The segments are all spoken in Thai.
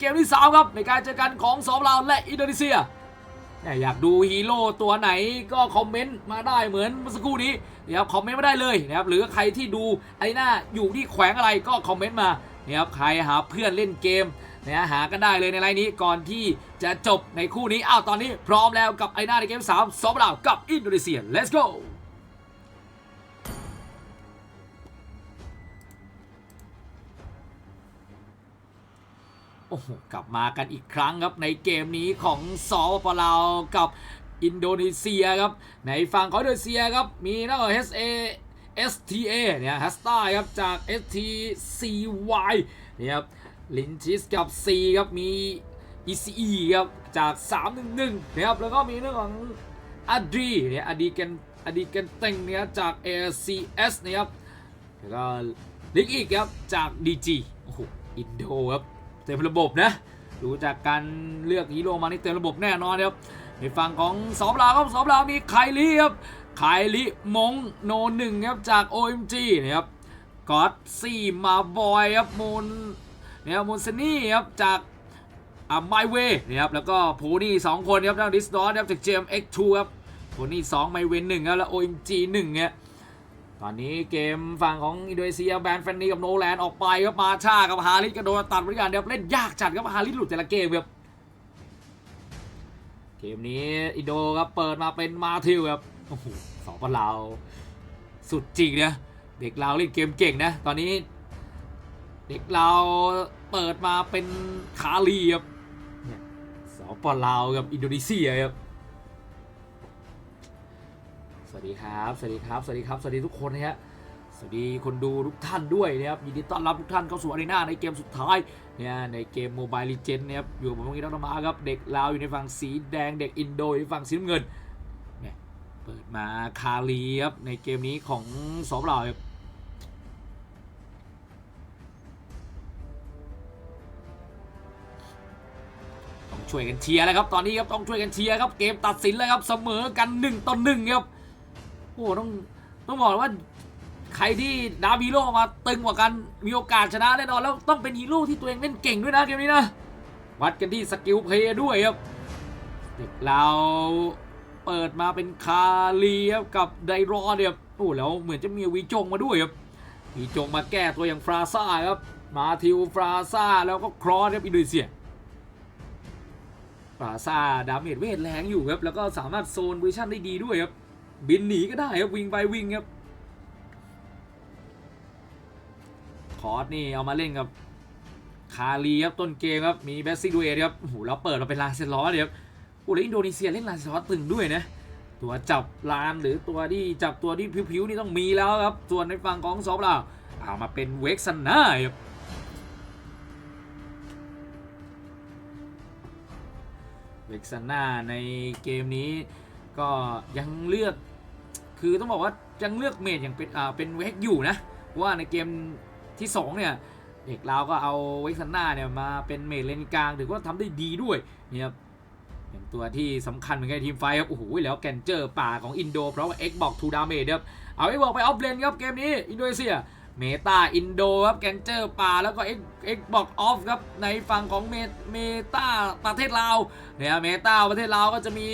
เกมที่สามครับ ในการเจอกันของสองลาวและอินโดนีเซียอยากดูฮีโร่ตัวไหนก็คอมเมนต์มาได้เหมือนเมื่อสักครู่นี้นะครับคอมเมนต์มาได้เลยนะครับหรือใครที่ดูไอ้หน้าอยู่ที่แขวงอะไรก็คอมเมนต์มานะครับใครหาเพื่อนเล่นเกมนะหากันได้เลยในไลน์นี้ก่อนที่จะจบในคู่นี้อ้าวตอนนี้พร้อมแล้วกับไอ้หน้าในเกมสามสองลาวกับอินโดนีเซีย let's go โอ้โหกลับมากันอีกครั้งครับในเกมนี้ของสปปลาวกับอินโดนีเซียครับในฝั่งของอินโดนีเซียครับมีนักเตะ SA STA เนี่ยฮัสต้าครับจาก STCY เนี่ยครับลินชิสกับ C ครับมี ECE ครับจาก311นะครับแล้วก็มีเรื่องของอดีเนี่ยอดีกันอดีกันเต็งเนี่ยจาก ACS นะครับแล้วก็ลิกอีกครับจาก DG โอ้โหอินโดครับ ต็มระบบนะดูจากการเลือกฮีโร่มานี่เต็มระบบแน่นอนครับในฝั่งของสอบลาวครับสอบลาวมีไคลี่ครับไคลี่มงโนหนึ่งครับจาก OMG นะครับกอดซี่มาบอยครับมูนนะครับมูนซนี่ครับจากอ่าไมเวนะครับแล้วก็โพนี่สองคนครับจากดิสดอสครับจาก JMX2 ครับโพนี่สองไมเวหนึ่งครับแล้ว OMG หนึ่งเนี่ย ตอนนี้เกมฝั่งของอินโดนีเซียแบนแฟนนีกับโนแลนออกไปครับมาชากับฮาริสก็โดนตัดบริการเดียวเล่นยากจัดครับฮาริสหลุดแต่ละเกมครับเกมนี้อินโดครับเปิดมาเป็นมาทิวครับโอ้โหสองปนลาวสุดจริงนะเด็กเราวเล่นเกมเก่งนะตอนนี้ เด็กเราวเปิดมาเป็นคาลีครับสองปนลาวกับอินโดนีเซียครับ สวัสดีครับ สวัสดีครับ สวัสดีครับ สวัสดีทุกคนนะฮะ สวัสดีคนดูทุกท่านด้วยนะครับ ยินดีต้อนรับทุกท่านเข้าสู่อารีนาในเกมสุดท้ายเนี่ยในเกมโมบายลีเจนนะครับ อยู่กับผมกี้น้องมาครับ เด็กลาวอยู่ในฝั่งสีแดง เด็กอินโดอยู่ในฝั่งสีน้ำเงิน เนี่ย เปิดมาคาลีครับ ในเกมนี้ของสอบเราครับต้องช่วยกันเชียร์แล้วครับ ตอนนี้ครับต้องช่วยกันเชียร์ครับ เกมตัดสินแล้วครับ เสมอกัน1ต่อ1ครับ อ้ต้องต้องบอกว่าใครที่ดาบฮีโร่มาตึงกว่ากันมีโอกาสชนะแน่นอนแล้วต้องเป็นฮีโร่ที่ตัวเองเล่นเก่งด้วยนะเกมนี้นะวัดกันที่สกิลเพย์ด้วยครับเด็กเราเปิดมาเป็นคาลีครับกับไดรอนเนี่ยโอ้แล้วเหมือนจะมีวีจงมาด้วยครับวีจงมาแก้ตัวอย่างฟราซ่าครับมาทิวฟราซ่าแล้วก็ครอสครับอินโดนีเซียปราซ่าดาเมจเวทแรงอยู่ครับแล้วก็สามารถโซนวิชั่นได้ดีด้วยครับ บินหนีก็ได้ครับวิ่งไปวิ่งครับคอร์สนี่เอามาเล่นกับคาลีครับต้นเกมครับมีแบสซิดูเอครับโอ้โหแล้วเปิดมาเป็นลานเซลอสเนี่ยครับโอ้แล้วอินโดนีเซียเล่นลานเซลอสตึงด้วยนะตัวจับลานหรือตัวที่จับตัวที่ผิวๆนี่ต้องมีแล้วครับ ส่วนในฝั่งของซอฟลาเอามาเป็นเวกซันน่าครับเวกซาน่าในเกมนี้ก็ยังเลือก คือต้องบอกว่ายังเลือกเมจอย่างเป็นอ่าเป็นเวกอยู่นะว่าในเกมที่ 2 เนี่ยเด็กเราวก็เอาเวกซันนาเนี่ยมาเป็นเมจเลนกลางถือว่าทำได้ดีด้วยเนี่ยครับเป็นตัวที่สำคัญเหมือนกันทีมไฟครับโอ้โหแล้วแกนเจอร์ป่าของอินโดเพราะว่าเอ็กบอกทูดาเมจครับเอาไอ้บอกไปออฟเลนครับเกมนี้อินโดนีเซีย เมตาอินโดครับแกนเจอร์ป่าแล้วก็เอ็กเอ็กบอกออฟครับในฝั่งของเมเมตาประเทศลาวเนี่ยเมตาประเทศลาวก็จะมี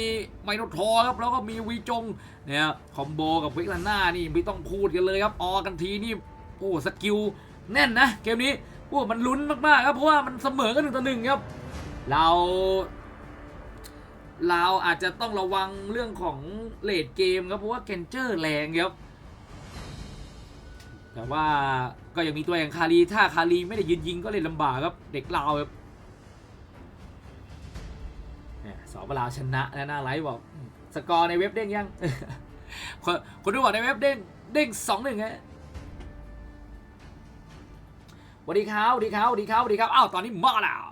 ไมโนทอร์ครับแล้วก็มีวีจงเนี่ยคอมโบกับเวกลันน่านี่ไม่ต้องพูดกันเลยครับออกันทีนี่โอ้สกิลแน่นนะเกมนี้โอ้มันลุ้นมากๆครับเพราะว่ามันเสมอกันหนึ่งต่อหนึ่งครับเราเราอาจจะต้องระวังเรื่องของเลดเกมครับเพราะว่าแกนเจอร์แรงครับ แต่ว่าก็ยังมีตัวอย่างคารีถ้าคารีไม่ได้ยืนยิงก็เล่นลำบากครับเด็กลาวครับเนี่ยสอบลาวชนะแล้วหน้าไลฟ์บอกสกอร์ในเว็บเด้งยังคนคนดูบอกในเว็บเด้งเด้งสองหนึ่งฮะสวัสดีครับสวัสดีครับสวัสดีครับสวัสดีครับอ้าวตอนนี้มาแล้ว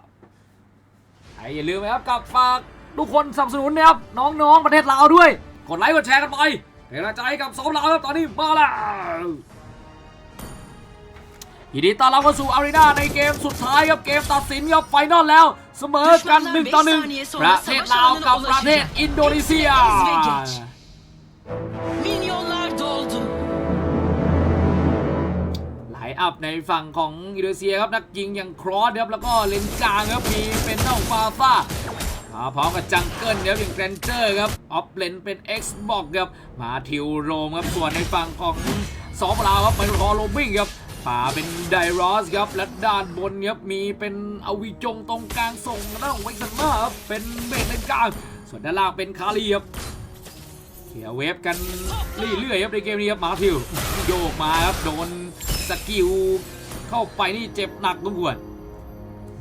ไอ้อย่าลืมนะครับกับฝากทุกคนสนับสนุนนะครับน้องๆประเทศลาวด้วย กดไลค์กดแชร์กันไปเป็นกำลังใจกับสองลาวครับตอนนี้มาแล้ว ยินดีต้อนรับเข้าสู่อารีนาในเกมสุดท้ายครับเกมตัดสินครับไฟนอลแล้ว เสมอกัน1ต่อ1ประเทศลาวกับประเทศอินโดนีเซีย Milyonlar doldu. ไลอัพในฝั่งของอินโดนีเซียครับนักยิงอย่างครอสครับแล้วก็เลนกลางครับมีเป็นเน่าฟาฟ้ามาพร้อมกับจังเกิลครับอย่างแกรนเจอร์ครับออฟเลนเป็น Xbox ครับมาทิวโรมครับส่วนในฝั่งของสองลาวครับเป็นรอโรบิงครับ ป่าเป็นไดรอสครับ และด้านบนครับมีเป็นอวิจงตรงกลางส่งหน้าของเวกซันมาครับเป็นเบนในกลาง ส่วนด้านล่างเป็นคารีครับเขี่ยเวฟกันเรื่อยๆครับในเกมนี้ครับมาทิวโยกมาครับโดนสกิลเข้าไปนี่เจ็บหนักทุกวน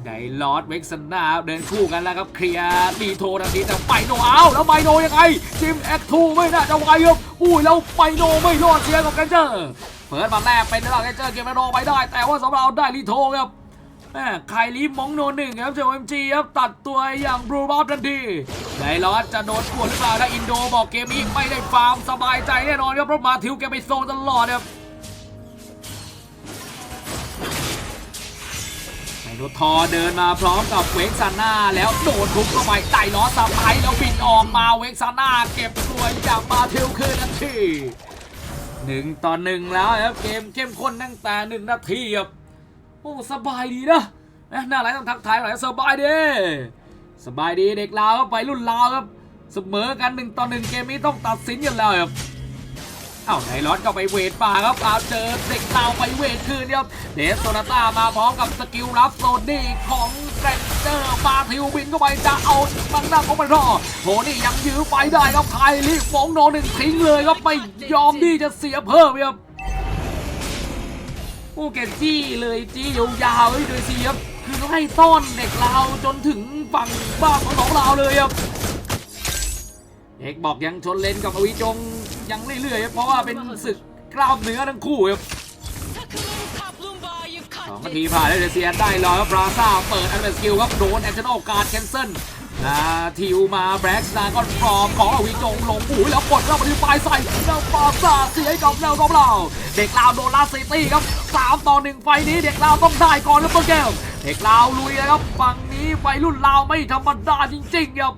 ไดลอดเวกซันาเดินคู่กันแล้วครับเคลียร์ดีโททันทีแต่ไปโนเอาแล้วไปโนยังไงจิมแอคทูไม่น่าจะไหวครับอุ้ยแล้วไปโนไม่รอดเสียกับแกนเจอร์เปิดมาแรกเป็นแล้วแกนเจอร์เกมแรกไปได้ แต่ว่าสำหรับเราได้ลีโทครับแม่ไคลีมองโนหนึ่งครับเจ้าเอ็มจีครับตัดตัวอย่างบรูบอสทันทีไดลอสจะโดนกวนหรือเปล่าถ้าอินโดบอกเกมนี้ไม่ได้ฟาร์มสบายใจแน่นอนครับเพราะมาทิวแกไปโซนตลอดครับ ไมโนทอเดินมาพร้อมกับเวกซาน่าแล้วโดนทุบเข้าไปไดลอสสะพายแล้วบินออกมาเวกซาน่าเก็บตัวจากมาเทิวคืนทันทีหนึ่งต่อหนึ่งแล้วครับเกมเข้มข้นตั้งแต่หนึ่งนาทีครับโอ้สบายดีนะนะหน้าไรต้องทักทายหน่อยสบายดีสบายดีเด็กลาวครับไปรุ่นลาวครับเสมอกันหนึ่งต่อหนึ่งเกมนี้ต้องตัดสินกันแล้วครับ เอาไนรอนก็ไปเวทป่าครับเอาเจอเด็กลาวไปเวทคืนครับเดสโซนาต้ามาพร้อมกับสกิลรับโซนี่ของแรนเจอร์มาทิวบินเข้าไปจะเอาบังหน้าของมันรอโหนี่ยังยื้อไปได้ครับไคลี่ฟงโนหนึ่งทิ้งเลยครับไม่ยอมที่จะเสียเพิ่มครับโอ้แกจี้เลยจี้ยาวๆเลยโดยซีครับคือไล่ต้อนเด็กลาวจนถึงฝั่งบ้านของน้องลาวเลยครับเอกบอกยังชนเลนกับอวิจง ยังเรื่อยๆครับเพราะว่าเป็นศึกกล้ามเนื้อทั้งคู่ครับสองนาทีผ่านแล้วเดเซียได้รอครับบราซ่าเปิดอันเดอร์สกิลครับโดนแอคชั่นออการแคนเซิลนาทิวมาแบล็กสตาก็ฟอร์มของอวิจงลงอุ้ยแล้วกดเข้ามาที่ปลายใส่แล้วบราซ่าเสียกับแนวรอบเราเด็กลาวโดนลาสซิตี้ครับสามต่อหนึ่งไฟนี้เด็กลาวต้องได้ก่อนครับเบอร์เกลเด็กลาวลุยนะครับฝั่งนี้ไฟรุ่นลาวไม่ธรรมดาจริงๆครับ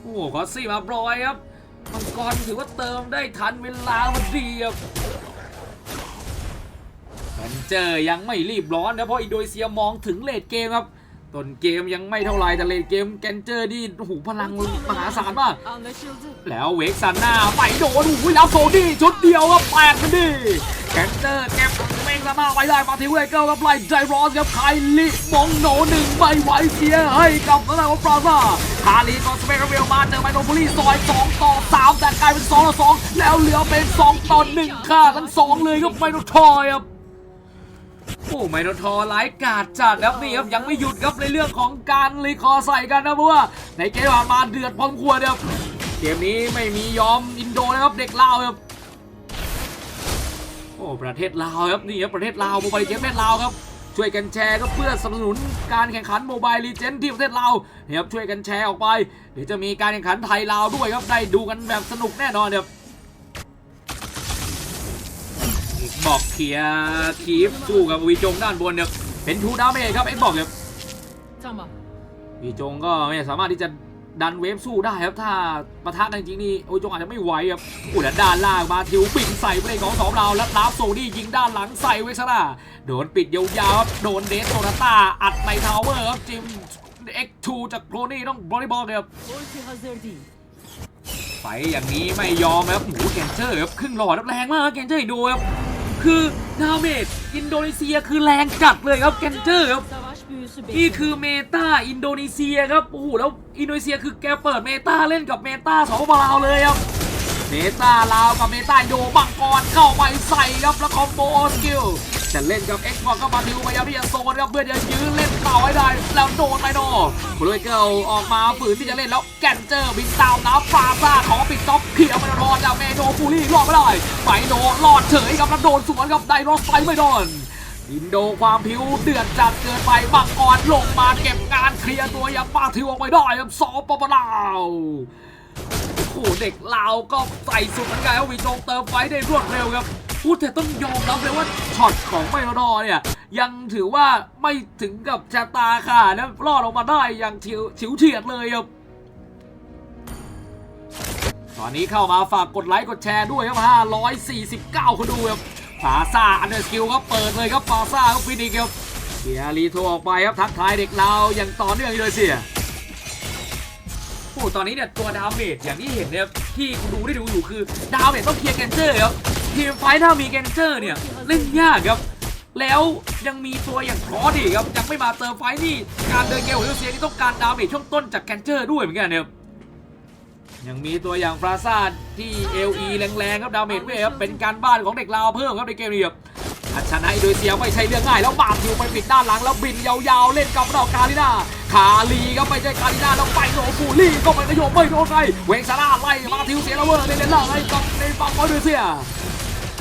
โอ้โหขอสซี่มาบรอยครับ มังกรถือว่าเติมได้ทันเวลาพอดีครับแคนเจอร์ยังไม่รีบร้อนนะเพราะอินโดนีเซียมองถึงเลดเกมครับต้นเกมยังไม่เท่าไรแต่เลดเกมแคนเจอร์นี่โอ้โหพลังมหาศาลมาก แล้วเวกซันหน้าไปโดนโอ้ยแล้วโซดี้ชุดเดียวครับแปลกกันดิแคนเจอร์เก็ มงซันหน้าไว้ได้มาทีเวเกิลครับไล่ไดรอสครับไคลิมองโนหนึ่งไม่ไหวเสียให้กับทางด้านของปราซ่าคาลีก็สเปรเวลมาเจอไมโนบุรีซอย2ต่อ3แต่กลายเป็น2ต่อ2แล้วเหลือเป็น2ต่อ1ค่าทั้งสองเลยครับไมโนทอยครับโอ้ไมโนทอร์ไลกาดจัดครับนี่ครับยังไม่หยุดครับในเรื่องของการรีคอใส่กันนะเพราะว่าในเกมผ่านมาเดือดพอมควรครับเกมนี้ไม่มียอมอินโดนะครับเด็กเล่าครับ โอ้ประเทศลาวครับนี่ครับประเทศลาวโมบายเกมประเทศลาวครับช่วยกันแชร์ก็เพื่อสนับสนุนการแข่งขันโมบายลีเจนที่ประเทศลาวเนี่ยครับช่วยกันแชร์ออกไป เดี๋ยวจะมีการแข่งขันไทยลาวด้วยครับได้ดูกันแบบสนุกแน่นอนครับบอกเคลียร์คีฟสู้กับวีจงด้านบนเนี่ยเป็นทูดาเมจครับเอ็กบอกครับ Tamam. วีจงก็ไม่สามารถที่จะ ดันเวฟสู้ได้ครับถ้าปะทะกันจริงๆนี่วีจงอาจจะไม่ไหวครับอุยด้านล่างมาทิวปิงใส่เพลงของสองเราแล้วลาฟโซดี้ยิงด้านหลังใส่เวกซาร่าโดนปิดยาวๆโดนเดสโซนาตาอัดในทาวเวอร์ครับจิมเอ็กทูจากโคนี่ต้องบริบอลครับไฟอย่างนี้ไม่ยอมครับหมูแกนเจอร์ครับครึ่งหลอดรับแรงมากครับแกนเจอร์อินโดครับคือดาเมจอินโดนีเซียคือแรงจัดเลยครับแกนเจอร์ครับ นี่คือเมตาอินโดนีเซียครับ โอ้โห แล้วอินโดนีเซียคือแกเปิดเมตาเล่นกับเมตาสองปลาวเลยครับ เมตาลาวกับเมตาโดบังกรเข้าไปใส่ครับ แล้วคอมโบสกิลจะเล่นกับเอ็กซ์บอลก็มาทิวพยายามที่จะโซนครับเพื่อจะยื้อเล่นต่อให้ได้ แล้วโดนไมโนบลูเกิลออกมาฝืนที่จะเล่นแล้วแกนเจอร์บินตามน้ำฟาซ่าขอปิดจ็อบเขียวไมโนรอดจากเมโนฟูรี่รอดไม่ได้ไมโนรอดเฉยครับแล้วโดนสวนกับไดโรสไฟไม่โดน อินโดความผิวเดือดจัดเกินไปบังกรลงมาเก็บงานเคลียร์ตัวย่างมาทิวออกไปได้ครับสองปปลาวโอ้โหเด็กลาวก็ใส่สุดเหมือนกันครับวีจงเติมไฟได้รวดเร็วครับพูดแต่ต้องยอมรับเลยว่าช็อตของไมโนอเนี่ยยังถือว่าไม่ถึงกับชะตาค่ะนะรอดออกมาได้อย่างฉิวฉิวเฉียดเลยครับตอนนี้เข้ามาฝากกดไลค์กดแชร์ด้วยครับ549 คนดูครับ ฟาซ่าอันเดอร์สกิลครับเปิดเลยครับฟาซ่าครับฟินิกครับเกียรีโทรออกไปครับทักทายเด็กเราอย่างต่อเนื่องอินโดนีเซียโอ้ตอนนี้เนี่ยตัวดาเมจอย่างที่เห็นเนี่ยที่คุณดูได้ดูอยู่คือดาเมจต้องเคลียร์แกนเจอร์ครับทีมไฟท์ถ้ามีแกนเจอร์เนี่ยเล่นยากครับแล้วยังมีตัวอย่างคอสอีกครับยังไม่มาเติมไฟนี่การเดินเกมของอินโดนีเซียนี่ต้องการดาเมจช่วงต้นจากแกนเจอร์ด้วยเหมือนกันเนี่ย ยังมีตัวอย่างฟราซ่าที่ LE แรงๆครับดาเมจเวทครับเป็นการบ้านของเด็กลาวเพิ่มครับในเกมนี้ครับถ้าชนะอินโดนีเซียไม่ใช่เรื่องง่าย แล้วบาดอยู่ไปปิดด้านหลังแล้วบินยาวๆ เล่นกับดอกกาลินาคาลีครับไม่ใช่คาลินาแล้วไปโดนฟูลี่ก็ไม่ประโยชน์ไม่โดนใครเวงซาร่าไล่มาทิวเสียลเวอร์เลนเลนไล่กับในฝั่งของอินโดนีเซีย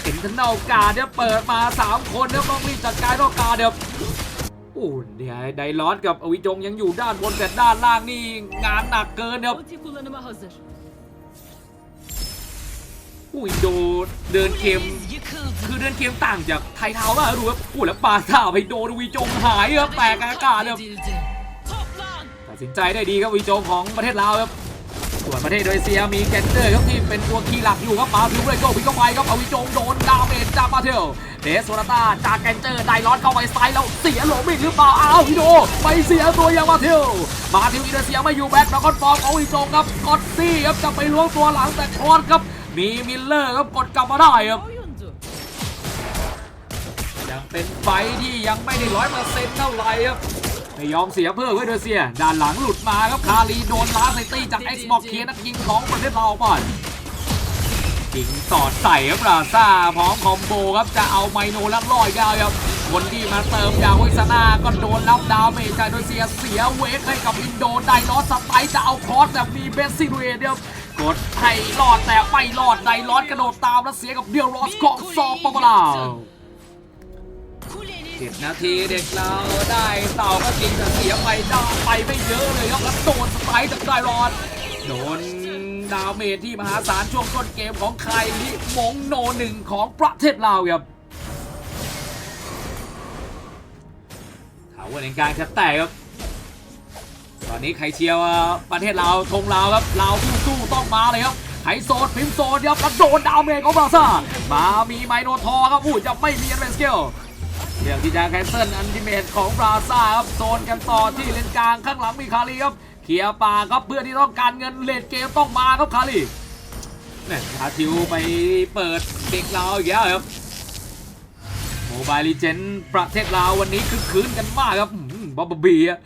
เห็นทันดอกกาเนี่ยเปิดมาสามคนเนี่ยต้องรีบจัดการดอกกาเดี๋ยว อ้เนี่ยไดลอสกับอวิจงยังอยู่ด้านบนแต่ด้านล่างนี่งานหนักเกินครับอุ้ยโดเดินเกมคือเดินเกมต่างจากไทยเท้ามากดูครับโอ้แล้วปาท่าไปโดนวีจงหายครับแตกอากาศครับตัดสินใจได้ดีครับวีจงของประเทศลาวครับส่วนประเทศอินโดนีเซียมีแกนเตอร์ครับที่เป็นตัวคีย์หลักอยู่ครับมาพิวเลยก้พิงเข้าไปครับเอาวีจงโดนดาเมจจากมาเทล เดสโซนาต้าจากแกนเจอร์ไดรอนเข้าไปซ้ายแล้วเสียโหลมิกหรือเปล่าอ้าววิโดไปเสียตัวยางมาเทลมาเทลอินโดเซียไม่อยู่แบ็คแล้วก็ฟอร์มของวีจงครับกดซี่ครับจะไปล้วงตัวหลังแต่คอนครับมีมิลเลอร์ครับกดกลับมาได้ครับยังเป็นไฟที่ยังไม่ได้ร้อยเปอร์เซ็นต์เท่าไหร่ครับไม่ยอมเสียเพิ่มเวเดเซียด้านหลังหลุดมาครับคารีโดนล้าไซตี้จาก Xbox เคนักยิงของประเทศเราก่อน ยิงสอดใส่ครับราซาพร้อมคอมโบครับจะเอาไมโนลักลอยยาวครับคนที่มาเติมยาวไวิสนาก็โดนรับดาวเมจากอินโดนีเซียเสียเวทให้กับอินโดไดนอสสไตล์จะเอาคอสแบบมีเบสซิเวทครับกดให้รอดแต่ไม่รอดไดรอสกระโดดตามแล้วเสียกับเดียวรอสของซอปปลาว Kuleniz เจ็ดนาทีเด็กเราได้เต่าก็จริงแต่เสียไปได้ไปไม่เยอะเลยครับแล้วโดนสไปร์จากไดรอนโดน ดาวเมจที่มหาศาลช่วงต้นเกมของใครลิมงโนหนึ่งของประเทศลาวครับถาว่าในการจะแตกครับ ตอนนี้ใครเชียร์ประเทศลาวธงลาวครับลาวสู้ๆต้องมาเลยครับไฮโซดพิมโซนครับแล้วโดนดาวเมจของบราซ่ามามีไมโนทอร์ครับอู้จะไม่มีอันเป็นสเกลเรื่องที่จะแคนเซิลอันติเมตของบราซ่าครับโซนกันต่อที่เลนกลางข้างหลังมีคารีครับ เคลียร์ป่าครับเพื่อที่ต้องการเงินเลนเกมต้องมาครับคารีเนี่ยคาทิวไปเปิดเด็กเราอีกแล้วครับโมบายลีเจนประเทศลาววันนี้คึกคืนกันมากครับบ๊อบบี้อะ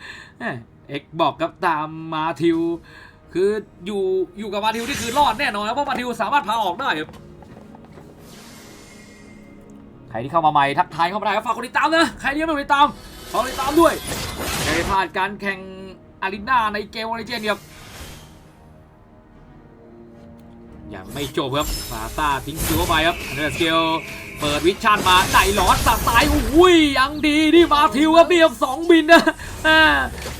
เอ็กบอกครับตามมาทิว คืออยู่อยู่กับมาทิวนี่คือรอดแน่นอนครับเพราะมาทิวสามารถพาออกได้ครับใครที่เข้ามาใหม่ทักทายเข้ามาได้ครับฝากกดติดตามนะใครที่ยังไม่ติดตามฝากกดติดตามด้วยจะได้พลาดการแข่ง อารินาในเกมวอลเลย์เจนครับยังไม่จบครับฟาซาทิ้งคิวเข้าไปครับเดอร์สเกลเปิดวิชั่นมาไหนหลอดสัตว์ตายอุ้ยยังดีที่มาทิวครับนี่ครับสองบินนะอ่า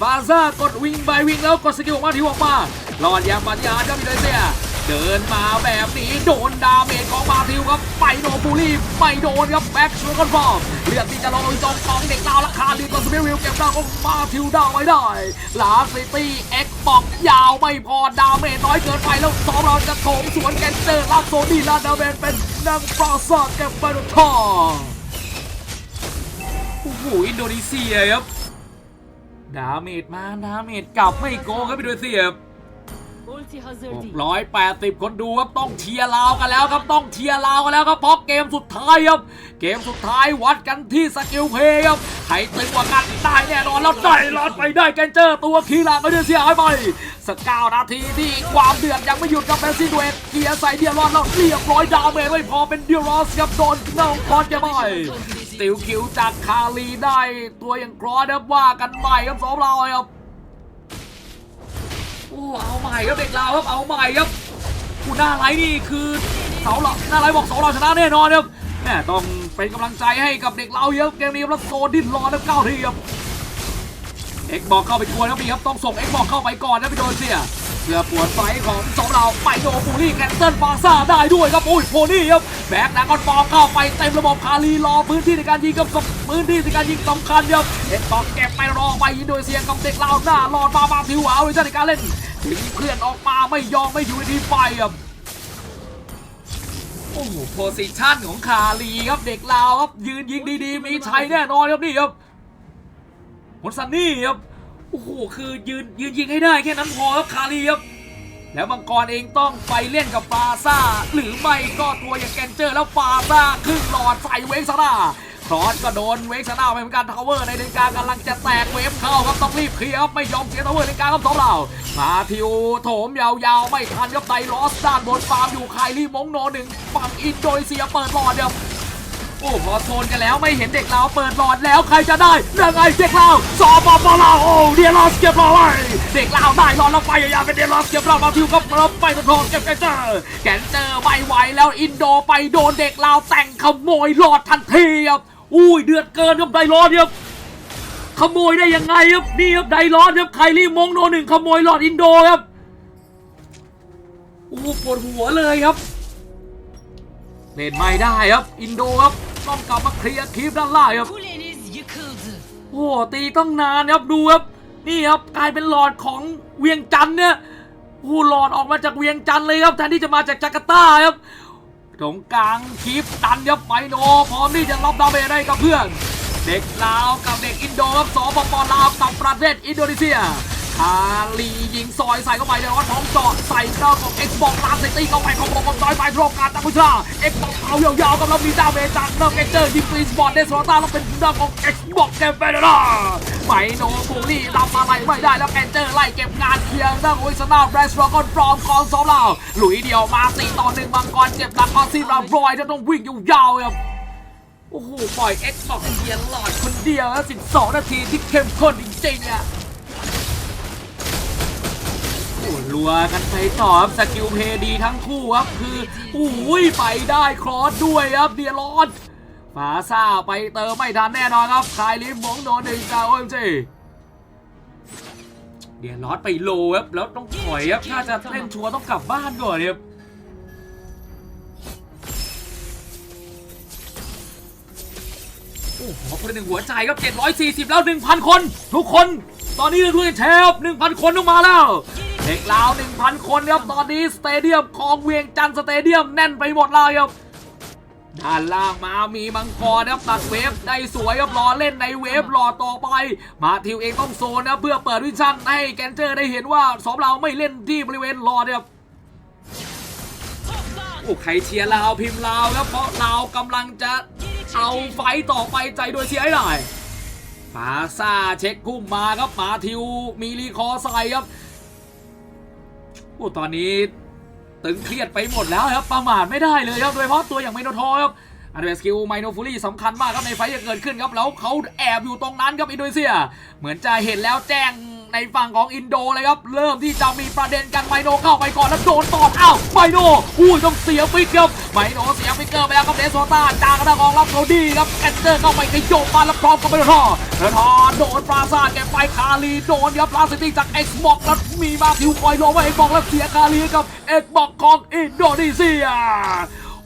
ฟาซ่ากดวิ่งไปวิ่งแล้วกดสกิลของมาทิวออกมาหลอดยางปฏิหารย์ครับอินโดนีเซีย เดินมาแบบนี้โดนดาเมจของมาทิวครับไปโดนบูลี่ไม่โดนครับแบ็กชวนคอนฟอร์มเลือกที่จะลองจองของเด็กดาวราคาดีกว่าสเปริลเก็บดาวของมาทิวดาวไว้ได้ลาซิตี้เอ็กบอกยาวไม่พอดาเมจน้อยเกินไปแล้วสองเราจะโถมสวนแกนเจอร์รับโซนี่ลาดาเมจเป็นนังปราซาดเก็บไปด้วยทองโอ้โหอินโดนีเซียครับดาเมจมาดาเมจกลับไม่โกงครับอินโดนีเซีย 680 คนดูครับต้องเชียร์ลาวกันแล้วครับต้องเชียร์ลาวกันแล้วครับเพราะเกมสุดท้ายครับ เกมสุดท้ายวัดกันที่สกิลเพย์ครับใครตึงกว่ากันได้แน่นอนแล้วได้รอดไปได้แกนเจอร์ตัวคีย์หลักไม่ได้เสียหายไปสกาวนาทีที่ความเดือดยังไม่หยุดกับเบสซี่ดเวทเกียร์ใส่เดียรอนแล้วเรียบร้อยดาวเมจไม่พอเป็นเดียรอสครับโดนน้องคอนจะไปสติลคิวจากคาลีได้ ตัวอย่างครอสครับว่ากันใหม่ครับสองเราครับ โอ้เอาใหม่ครับเด็กลาวครับเอาใหม่ครับคุณหน้าไลท์นี่คือเสาหลักหน้าไลท์บอกเสาหลักชนะแน่นอนครับแม่ต้องเป็นกำลังใจให้กับเด็กลาวเยอะเกมนี้ครับแล้วโซนดิ้นรอนะเก้าทีครับเอ็กบอกเข้าไปกวนครับพี่ครับต้องส่งเอ็กบอกเข้าไปก่อนนะพี่โดนเสีย เพื่อปวดไฟของสองเราไปโดบูลี่แคนเซิลฟาซ่าได้ด้วยครับโอ้ยโพนี่ครับแบกนะกอนฟอร์มเข้าไปเต็มระบบคารีรอพื้นที่ในการยิงกับพื้นที่ในการยิงสำคัญครับเอ็กบอกเก็บไปรอไปอินโดนีเซียกับเด็กเราหน้ารอดมามาทิวหวาวในการเล่นถึงเพื่อนออกมาไม่ยอมไม่อยู่ในทีมไฟครับโอ้โหโพสิชันของคาลีครับเด็กลาวครับยืนยิงดีๆ มีชัยแน่นอนครับนี่ครับมอนซันนี่ครับ โอ้โหคือยืนยืนยิงให้ได้แค่นั้นพอครับคาลีครับแล้วมังกรเองต้องไปเล่นกับฟาซ่า หรือไม่ก็ตัวอย่างแกนเจอร์แล้วฟาซ่าครึ่งหลอดใส่เวกซาร่าครอสก็โดนเวกซาร่าไปเหมือนกันทาวเวอร์ในนาฬิกากำลังจะแตกเวฟเข้าครับต้องรีบเคลียร์ครับไม่ยอมเสียทาวเวอร์ในกลางครับสองเรามาทิวโถมยาวๆ ไม่ทันครับไดลอสด้านบนฟาร์มอยู่ไคลี่มงโนหนึ่งฝั่งอินโดนีเซียเปิดหลอดเดียว โอ้พอโซนกันแล้วไม่เห็นเด็กเราเปิดหลอดแล้วใครจะได้ยังไงเด็กเราสอบปลาโอ้เดียรอสเก็บเราไว้เด็กเราได้หลอดแล้วไปอย่าเป็นเดียรอสเก็บเรามาทิวก็เราไปตะทองเก็บแกนเจอร์แกนเจอร์ไม่ไหวแล้วอินโดไปโดนเด็กเราแต่งขโมยหลอดทันทีครับอุ้ยเดือดเกินครับไดรอนครับขโมยได้ยังไงครับนี่ครับไดรอนครับไคลี่มงโนหนึ่งขโมยหลอดอินโดครับโอ้ปวดหัวเลยครับเล่นไม่ได้ครับ อินโดครับ ต้องกลับมาเคลียร์คลิปด้านล่างครับ Kuleniz yıkıldı. โอ้โหตีต้องนานครับดูครับนี่ครับกลายเป็นหลอดของเวียงจันทร์เนี่ยโอ้โหหลอดออกมาจากเวียงจันทร์เลยครับแทนที่จะมาจากจาการ์ตาครับตรงกลางคลิปตันครับไมโนพร้อมที่จะรับดาเมจได้กับเพื่อน เด็กลาวกับเด็กอินโดครับสปปลาวกับประเทศอินโดนีเซีย คาลียิงซอยใส่เข้าไปในวัดท้องเจาะใส่เข้าของ Xbox ลาสตีเข้าไปของผมซอยไปโทรการตังคุชา Xbox เอายาวๆกับเรามีดาเมจากเนอร์เกเจอร์ยิงฟรีสปอร์ตเดสโรต้าแล้วเป็นด้าของ Xbox เกมเฟเดอร์ไมโนบูลลี่รับอะไรไม่ได้แล้วแกเจอร์ไล่เก็บงานเคียร์ด้านของอิสนาแบรสโรกอนฟรอมของสองเราหลุยเดียวมา4ต่อ1มังกรเจ็บหนักคอซีรารอยจะต้องวิ่งยาวๆครับโอ้โหปล่อย Xbox เกียร์หลอดคนเดียวแล้ว12นาทีที่เข้มข้นจริงๆอะ รัวกันไปต่อครับสกิลเพดีทั้งคู่ครับคืออุ้ยไปได้ครอสด้วยครับเดียร์ลอดฟาซ่าไปเติมไม่ทันแน่นอนครับคายลิมมงโดนหนึ่งจากโอเอ็มจีเดียร์ลอดไปโลครับแล้วต้องถอยครับถ้าจะเล่นชัวร์ต้องกลับบ้านก่อนครับโอ้โหคนหนึ่งหัวใจครับ740 แล้ว 1,000 คน ทุกคน ตอนนี้เรื่องแชร์1,000 คนต้องมาแล้ว ด็กลาว 1,000 คนครับตอนนี้สเตเดียมของเวียงจันทร์สเตเดียมแน่นไปหมดเลยครับด้านล่างมามีมังกรครับตัดเวฟได้สวยครับรอเล่นในเวฟรอต่อไป มาทิวเองต้องโซนนะเพื่อเปิดวิชั่นให้แกนเจอร์ได้เห็นว่าสองเราไม่เล่นที่บริเวณรอเนี่ยครับโอ้ใครเชียร์ลาวพิมพ์ลาวครับเพราะลาวกำลังจะเอาไฟต่อไปใจโดยเชียร์ให้ได้ฟาซ่าเช็คพุ่มมาครับมาทิวมีรีคอใส่ครับ ตอนนี้ตึงเครียดไปหมดแล้วครับประมาทไม่ได้เลยครับโดยเฉพาะตัวอย่างไมโนทอครับ อันเดอร์สกิลไมโนฟูรี่สำคัญมากครับในไฟต์จะเกิดขึ้นครับแล้วเขาแอบอยู่ตรงนั้นครับอินโดนีเซีย เหมือนจะเห็นแล้วแจ้งในฝั่งของอินโดเลยครับ เริ่มที่จะมีประเด็นกันไมโนเข้าไปก่อนแล้วโดนตอดอ้าวไมโนอุ้ยต้องเสียฟิกครับไมโนเสียฟิกเกอร์ไปแล้วครับเดสโซต้าจากระดองรับเขาดีครับแอนเจอร์เข้าไปขยโยกมาแล้วพร้อมกับไมโนทอแล้วทอโดนปราซาแกไปคาลีโดนครับลาสติจากเอ็กซ์บอกแล้วมีมาทิวคอยโลไว้เอ็กซ์บอกแล้วเสียคาลีกับเอ็กซ์บอกของอินโดนีเซีย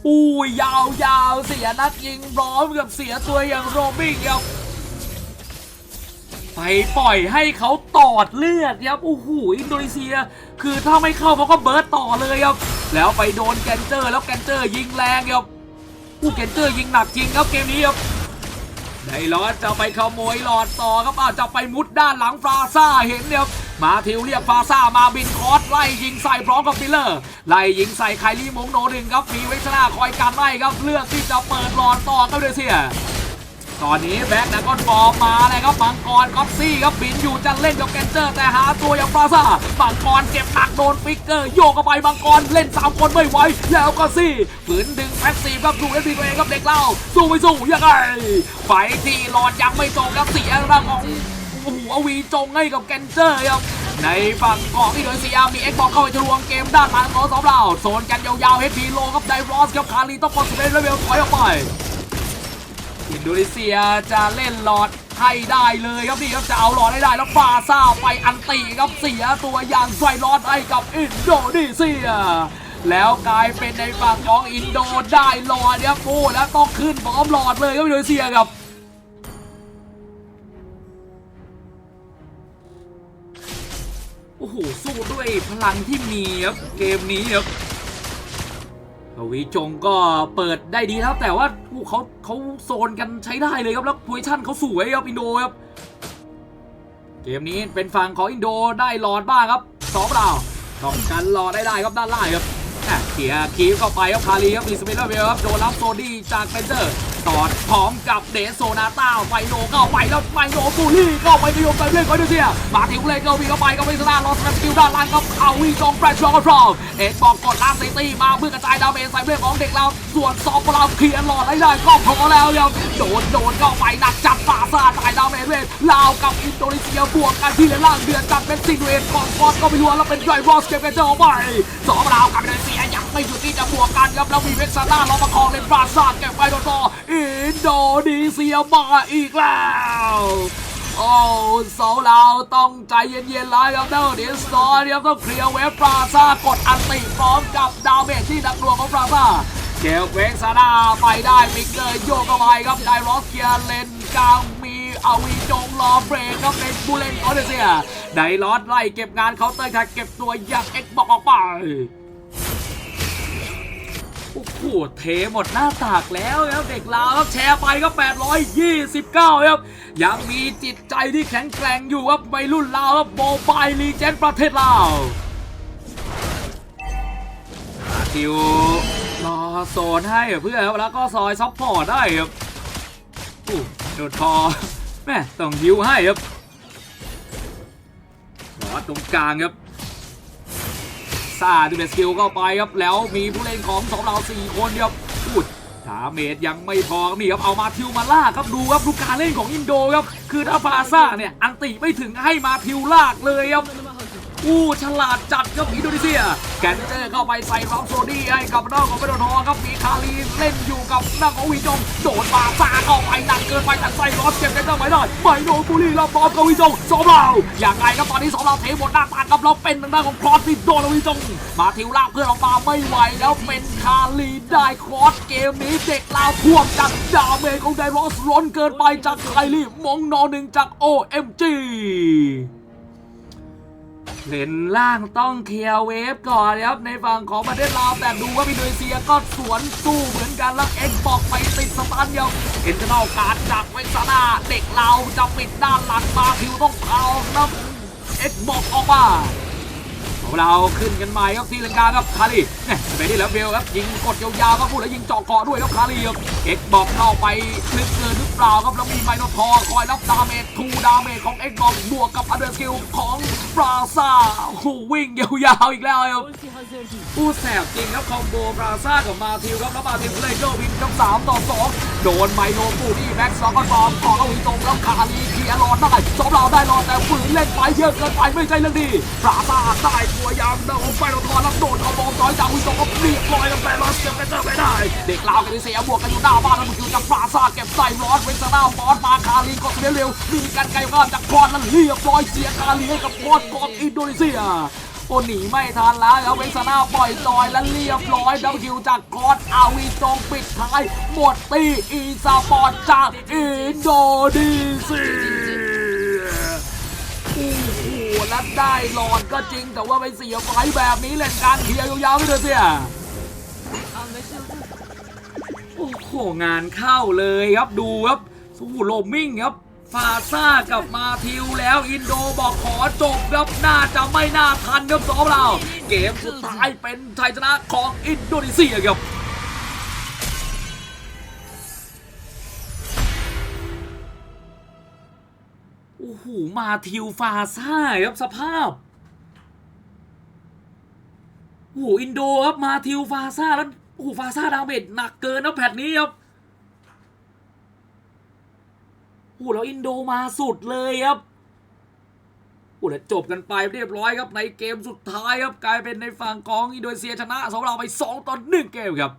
อุ้ยยาวๆเสียนักยิงพร้อมกับเสียตัวอย่างโรบิงครับไปปล่อยให้เขาตอดเลือดครับโอ้โหอินโดนีเซีย คือถ้าไม่เข้าเขาก็เบิร์ตต่อเลยครับแล้วไปโดนแกนเจอร์แล้วแกนเจอร์ยิงแรงครับอู้แกนเจอร์ยิงหนักจริงครับเกมนี้ครับไดลอดจะไปขโมยหลอดต่อครับอาวจะไปมุดด้านหลังฟราซ่าเห็นเนี่ยครับ มาทิวเรียกฟาซ่ามาบินคอสไล่ยิงใส่พร้อมกับฟิลเลอร์ไล่ยิงใส่ไคลี่มงโนหนึ่งครับมีไวิชนาคอยกันไล่ครับเลือกที่จะเปิดหลอดต่อกับอินโดเซียตอนนี้แบ็กนะก็ฟอร์มมาเลยครับมังกรก็ซี่ครับบินอยู่จะเล่นกับแกนเจอร์ แต่หาตัวอย่างฟาซ่ามังกรเจ็บหนักโดนฟิกเกอร์โยกเข้าไปมังกรเล่น3คนไม่ไหวแล้วก็ซี่ฝืนดึงแพ็กซีฟครับดูเอฟพีตัวเองครับเด็กเล่าสู้ไม่สู้ยังไงไฟที่หลอดยังไม่จบครับเสียร่างของ โอ้โหอวีจงให้กับแกนเจอร์ครับในฝั่งของอินโดนีเซียมีเอ็กบอกเข้าไปทะลวงเกมด้านหลังของสองเราโซนกันยาวๆเฮดพีโลครับไดรอสครับคารีต้องกดสเปนเลเวลถอยออกไปอินโดนีเซียจะเล่นหลอดให้ได้เลยครับนี่ครับจะเอาหลอดให้ได้แล้วฟาซาไปอันตีครับเสียตัวอย่างไฟลอดให้กับอินโดนีเซียแล้วกลายเป็นในฝั่งของอินโดได้หลอดครับโอ้แล้วต้องขึ้นพร้อมหลอดเลยครับอินโดนีเซียครับ โอ้โห สู้ด้วยพลังที่มีครับเกมนี้ครับวีจงก็เปิดได้ดีแล้วแต่ว่าโอ้เขาเขาโซนกันใช้ได้เลยครับแล้วโพซิชั่นเขาสวยครับอินโดครับเกมนี้เป็นฝั่งของอินโดได้หลอดบ้างครับสองเราต้องกันหลอดได้ได้ครับด้านล่างครับเคลียคีฟเข้าไปครับคารีครับมีสเปนเดอร์เวลครับโดนรับโซดี้จากเบนเจอร์ ตอดพร้อมกับเดโซนาต้าไฟโนเข้าไปแล้วไฟโนบูลี่เข้าไปนิยมไปเรื่อยๆดูเสียมาถึงเลยก็วิ่งเข้าไปก็ไม่สนาลอสสกิลด้านล่างครับเอาวีจงแฟรชชอร์ฟรอเอ็กบอกกดลางซิตี้มาเพื่อกระจายดาเมจใส่เรื่องของเด็กเราส่วนซอฟต์เราเคลียร์หลอดได้ได้ก็พอแล้วครับโดนโดนเข้าไปหนักจัดปาซาจ่ายดาเมจเวทลาวกับอินโดนีเซียบวกกันที่เลนล่างเดือดจัดเป็นซิงเวทก่อนก่อนก็ไม่รู้แล้วเป็นไดรอสเก็บกันเจอไปสอง ไม่หยุดที่จะบวกกันครับแล้วมีเวกซาน่าล้อประคองเลนปราซาดเก็บไปโดนต่ออินโดนีเซียมาอีกแล้วโอ้สาเราต้องใจเย็นๆแล้วครับเด้อเดี๋ยวสตอร์ครับต้องเคลียร์เวฟปราซากดอันติพร้อมกับดาวเมจที่หนักหน่วงของปราซาเกลเวกซาดาไปได้มิกเกอร์โยกเข้าไปครับไดรอสเกียร์เลนกลางมีอาวีจงรอเบรกครับเป็นบูเลนออเดเซียไดรอสไล่เก็บงานเคาน์เตอร์แท็กเก็บตัวอย่างเอ็กบอกออกไป โอ้เทหมดหน้าตากแล้วครับเด็กลาวครับแชร์ไปก็829ครับยังมีจิตใจที่แข็งแกร่งอยู่ครับวัยรุ่นลาวครับโมบายลีเจนประเทศลาวอาทิวรอโซนให้เพื่อนครับแล้วก็ซอยซัพพอร์ตได้ครับโอ้โดดคอแม่ต้องยิวให้ครับหมอตรงกลางครับ ซาดูเดสกิลเข้าไปครับ แล้วมีผู้เล่นของสองเราสี่คนครับพูดดาเมดยังไม่พอครับนี่ครับเอามาทิวมาล่ากครับดูครับดูการเล่นของอินโดครับ คือถ้าฟาซ่าเนี่ยอันติไม่ถึงให้มาทิวลากเลยครับ อู้ฉลาดจัดครับอินโดนีเซีย แกนเจอร์เข้าไปใส่รอกโซดี้ให้กับน้องของเปโดทองครับมีคารีเล่นอยู่กับน้องของวีจงโดดมาซาเข้าไปหนักเกินไปแต่ใส่รอสเก็บกันได้ไหมได้ไม่โดนบุรีรอบรอบกับวีจงสองเราอย่างไรครับตอนนี้สองเราเทหมดหน้าตากับเราเป็นทางด้านของครอสที่โดนวีจงมาทิวลากเพื่อนออกมาไม่ไหวแล้วเป็นคารีได้ครอสเกมนี้เด็กลาวท่วมจัดดาเมจของไดรอสล้นเกินไปจากไคลี่มงนอหนึ่งจาก OMG เเลนล่างต้องเคลียร์เวฟก่อนครับในฝั่งของประเทศลาวแต่ดูว่าอินโดนีเซียก็สวนสู้เหมือนกันแล้วเอ็กบอกไปติดสตันเดียวเอ็นเตอร์นอลการดจากเวกซานาเด็กเราจะปิดด้านหลังมาพิวต้องเอานะเอ็กบอกออกมา เราขึ้นกันใหม่ครับทีลังกาครับคารีเนี่ยไปที่แล้วเบลครับยิงกดยาวๆครับพูดแล้วยิงเจาะเกาะด้วยครับคารีครับเอ็กบอกเข้าไปลึกเกินหรือเปล่าครับแล้วมีไมโนทอร์คอยรับดาเมจทูดาเมจของเอ็กบอกบวกกับอันเดอร์สกิลของปราซาโอ้โหวิ่งยาวๆอีกแล้วครับอู้แสบจริงครับคอมโบปราซากับมาทิวครับแล้วมาทิวเลยโยวินครับสามต่อสองโดนไมโลปูนี่แบ็กสองก็ฟอร์มขอเอาอีตรงแล้วคารีเคลียร์รอดได้สองเราได้รอดแต่ฝืนเล่นไปเยอะเกินไปไม่ใช่เรื่องดีปราซาได้ตัวยางเดินไปโดนทอนแล้วโดนคอมโบน้อยจากวิโตก็เรียบร้อยแล้วแต่ลอสเก็บไปเจอไม่ได้ เด็กลาวกับดิเซียบวกกันอยู่หน้าบ้านแล้วมันคือกับปราซาเก็บใส่รอดเวนซาน่าบอสมาคารีกดเร็วๆมีการไกลข้ามจากพรแล้วเรียบร้อยเสียคารีให้กับพรของอินโดนีเซียโอ้หนีไม่ทันแล้วครับเวกซาน่าปล่อยจอยและเรียบร้อยดับคิวจากกอดอาวีจงปิดท้ายหมดตีอีสปอร์ตจากอินโดนีเซียโอ้ และได้หลอดก็จริงแต่ว่าไปเสียไฟแบบนี้เล่นการเคลียร์ยาวๆไม่เถอะเสียโอ้โหงานเข้าเลยครับดูครับสู้โรมมิ่งครับฟาซ่ากับมาทิวแล้วอินโดบอกขอจบครับน่าจะไม่น่าทันครับสองเรา เกมสุดท้ายเป็นชัยชนะของอินโดนีเซียครับ หมาทิวฟาซ่าครับสภาพโอ้โหอินโดครับมาทิวฟาซ่าแล้วโอ้โหฟาซ่าดาเมจหนักเกินนะแพทนี้ครับโอ้โหแล้วอินโดมาสุดเลยครับโอ้โหแล้วจบกันไปเรียบร้อยครับในเกมสุดท้ายครับกลายเป็นในฝั่งของอินโดนีเซียชนะสองเราไป 2ต่อ1เกมครับ